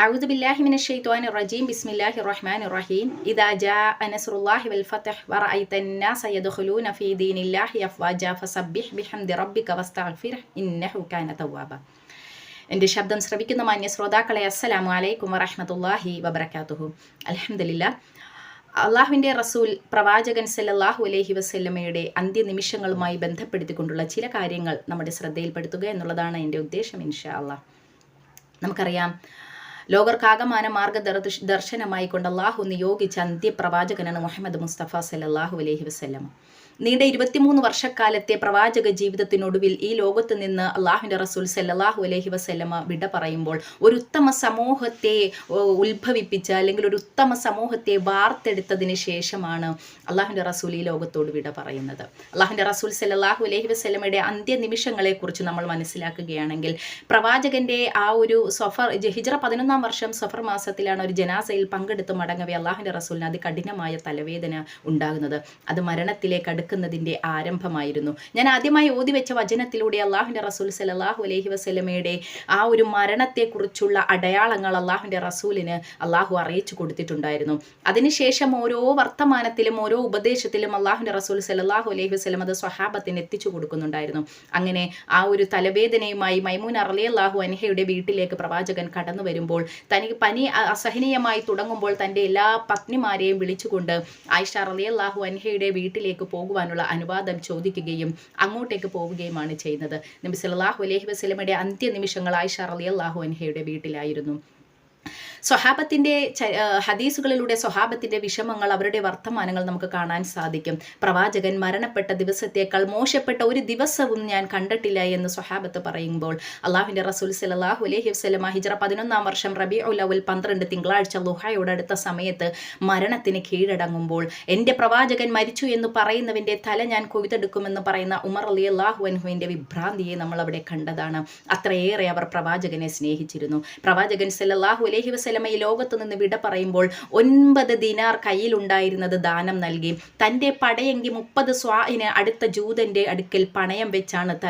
أعوذ بالله من الشيطان الرجيم بسم الله الرحمن الرحيم إذا جاء نصر الله والفتح ورأيت الناس يدخلون في دين الله أفواجا فسبح بحمد ربك واستغفره إنه كان توابا എൻ്റെ ശബ്ദം ശ്രവിക്കുന്ന മാന്യ ശ്രോതാക്കളെ അസ്സലാമു അലൈക്കും വറഹ്മത്തുള്ളാഹി വബറകാതുഹു അൽഹംദുലില്ലാ അള്ളാഹുവിൻ്റെ റസൂൽ പ്രവാചകൻ സല്ലല്ലാഹു അലൈഹി വസല്ലമയുടെ അന്ത്യനിമിഷങ്ങളുമായി ബന്ധപ്പെടുത്തിക്കൊണ്ടുള്ള ചില കാര്യങ്ങൾ നമ്മുടെ ശ്രദ്ധയിൽപ്പെടുത്തുക എന്നുള്ളതാണ് എൻ്റെ ഉദ്ദേശം ഇൻഷാ അള്ളാഹ് നമുക്കറിയാം ലോകർക്കാകമാന മാർഗദർശ ദർശനമായി കൊണ്ട് അള്ളാഹു നിയോഗിച്ച അന്ത്യപ്രവാചകനാണ് മുഹമ്മദ് മുസ്തഫ സല്ലല്ലാഹു അലഹി വസ്ലം നീണ്ട ഇരുപത്തിമൂന്ന് വർഷക്കാലത്തെ പ്രവാചക ജീവിതത്തിനൊടുവിൽ ഈ ലോകത്ത് നിന്ന് അള്ളാഹുവിന്റെ റസൂൽ സല്ലാഹു അലഹി വസല്ലമ വിട പറയുമ്പോൾ ഒരു ഉത്തമ സമൂഹത്തെ ഉത്ഭവിപ്പിച്ച അല്ലെങ്കിൽ ഒരു ഉത്തമ സമൂഹത്തെ വാർത്തെടുത്തതിന് ശേഷമാണ് അള്ളാഹുവിന്റെ റസൂൽ ഈ ലോകത്തോട് വിട പറയുന്നത്. അള്ളാഹുവിന്റെ റസൂൽ സല്ലല്ലാഹു അലൈഹി വസല്ലമയുടെ അന്ത്യനിമിഷങ്ങളെക്കുറിച്ച് നമ്മൾ മനസ്സിലാക്കുകയാണെങ്കിൽ പ്രവാചകന്റെ ആ ഒരു സഫർ ഹിജ്റ പതിനൊന്നാം വർഷം സഫർ മാസത്തിലാണ് ഒരു ജനാസയിൽ പങ്കെടുത്ത് മടങ്ങവേ അള്ളാഹുവിന്റെ റസൂലിന് അതികഠിനമായ തലവേദന ഉണ്ടാകുന്നത്. അത് മരണത്തിലേക്ക് അടുക്കുന്നതിന്റെ ആരംഭമായിരുന്നു. ഞാൻ ആദ്യമായി ഓതി വെച്ച വചനത്തിലൂടെ അള്ളാഹുവിന്റെ റസൂൽ സലാഹു അലഹി വസ്ലമയുടെ ആ ഒരു മരണത്തെക്കുറിച്ചുള്ള അടയാളങ്ങൾ അള്ളാഹുവിന്റെ റസൂലിന് അള്ളാഹു അറിയിച്ചു കൊടുത്തിട്ടുണ്ടായിരുന്നു. അതിനുശേഷം ഓരോ വർത്തമാനത്തിലും ഓരോ ഉപദേശത്തിലും അള്ളാഹുവിന്റെ റസൂൽ സലാഹു അലൈഹി വസ്ലം അത് സ്വഹാബത്തിന് എത്തിച്ചു കൊടുക്കുന്നുണ്ടായിരുന്നു. അങ്ങനെ ആ ഒരു തലവേദനയുമായി മൈമൂൻ അറലി അള്ളാഹു അൻഹയുടെ വീട്ടിലേക്ക് പ്രവാചകൻ കടന്നു വരുമ്പോൾ തനിക്ക് പനി അസഹനീയമായി തുടങ്ങുമ്പോൾ തന്റെ എല്ലാ പത്നിമാരെയും വിളിച്ചുകൊണ്ട് ആയിഷ റലി അള്ളാഹു അൻഹയുടെ വീട്ടിലേക്ക് പോകുവാനുള്ള അനുവാദം ചോദിക്കുകയും അങ്ങോട്ടേക്ക് പോവുകയുമാണ് ചെയ്യുന്നത്. നബി സല്ലല്ലാഹു അലഹി വസ്ലമയുടെ അന്ത്യനിമിഷങ്ങൾ ആയിഷ റലി അള്ളാഹു അൻഹയുടെ വീട്ടിലായിരുന്നു. സ്വഹാബത്തിന്റെ ഹദീസുകളിലൂടെ സ്വഹാബത്തിന്റെ വിഷമങ്ങൾ അവരുടെ വർത്തമാനങ്ങൾ നമുക്ക് കാണാൻ സാധിക്കും. പ്രവാചകൻ മരണപ്പെട്ട ദിവസത്തേക്കാൾ മോശപ്പെട്ട ഒരു ദിവസവും ഞാൻ കണ്ടിട്ടില്ല എന്ന് സ്വഹാബത്ത് പറയുമ്പോൾ അള്ളാഹുവിന്റെ റസൂൽ സലാഹു അലഹി വസ്ലമ ഹിജ്റ പതിനൊന്നാം വർഷം റബി ഉലവുൽ പന്ത്രണ്ട് തിങ്കളാഴ്ച ലുഹായോടടുത്ത സമയത്ത് മരണത്തിന് കീഴടങ്ങുമ്പോൾ എന്റെ പ്രവാചകൻ മരിച്ചു എന്ന് പറയുന്നവന്റെ തല ഞാൻ കൊയ്തെടുക്കുമെന്ന് പറയുന്ന ഉമർ അലി അള്ളാഹു അൻഹുവിന്റെ വിഭ്രാന്തിയെ നമ്മൾ അവിടെ കണ്ടതാണ്. അത്രയേറെ അവർ പ്രവാചകനെ സ്നേഹിച്ചിരുന്നു. പ്രവാചകൻ സല്ലല്ലാഹു അലൈഹി വസല്ലമ ഈ ലോകത്തു നിന്ന് വിട പറയുമ്പോൾ ഒൻപത് ദിനാർ കയ്യിലുണ്ടായിരുന്നത് ദാനം നൽകി. തന്റെ പടയെങ്കി മുപ്പത് സ്വാഇന് അടുത്ത ജൂതന്റെ അടുക്കൽ പണയം വെച്ചാണ് ത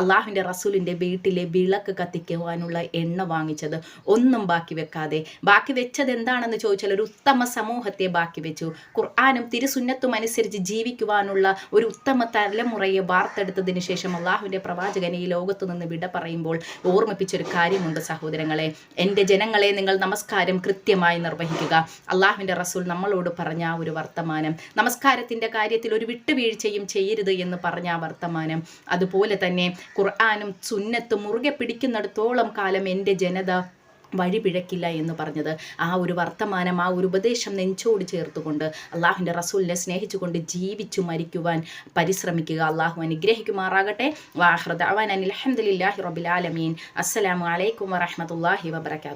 അള്ളാഹുവിന്റെ റസൂലിന്റെ വീട്ടിലെ വിളക്ക് കത്തിക്കുവാനുള്ള എണ്ണ വാങ്ങിച്ചത്. ഒന്നും ബാക്കി വെക്കാതെ. ബാക്കി വെച്ചത് എന്താണെന്ന് ചോദിച്ചാൽ ഒരു ഉത്തമ സമൂഹത്തെ ബാക്കി വെച്ചു. ഖുർആാനും തിരുസുന്നത്തും അനുസരിച്ച് ജീവിക്കുവാനുള്ള ഒരു ഉത്തമ തലമുറയെ വാർത്തെടുത്തതിന് ശേഷം അള്ളാഹുവിന്റെ പ്രവാചകനെ ഈ ലോകത്തു നിന്ന് വിട പറയുമ്പോൾ ഓർമ്മിപ്പിച്ചൊരു കാര്യമുണ്ട് സഹോദരങ്ങളെ. എന്റെ ജനങ്ങളെ നിങ്ങൾ നമസ്കാരം കൃത്യമായി നിർവഹിക്കുക. അള്ളാഹുവിന്റെ റസൂൽ നമ്മളോട് പറഞ്ഞ ആ ഒരു വർത്തമാനം. നമസ്കാരത്തിന്റെ കാര്യത്തിൽ ഒരു വിട്ടുവീഴ്ചയും ചെയ്യരുത് എന്ന് പറഞ്ഞ ആ വർത്തമാനം. അതുപോലെ തന്നെ ഖുർആാനും സുന്നത്തും മുറുകെ പിടിക്കുന്നിടത്തോളം കാലം എന്റെ ജനത വഴി പിഴക്കില്ല എന്ന് പറഞ്ഞത്. ആ ഒരു വർത്തമാനം ആ ഒരു ഉപദേശം നെഞ്ചോട് ചേർത്തുകൊണ്ട് അള്ളാഹുവിന്റെ റസൂലിനെ സ്നേഹിച്ചുകൊണ്ട് ജീവിച്ചു മരിക്കുവാൻ പരിശ്രമിക്കുക. അള്ളാഹു അനുഗ്രഹിക്കുമാറാകട്ടെ. വാഹൃദാൻ അലഹമുല്ലാഹി റബിലാലമീൻ അസ്സലാമു അലൈക്കും വറഹമത്തല്ലാഹി വബർക്കാത്തു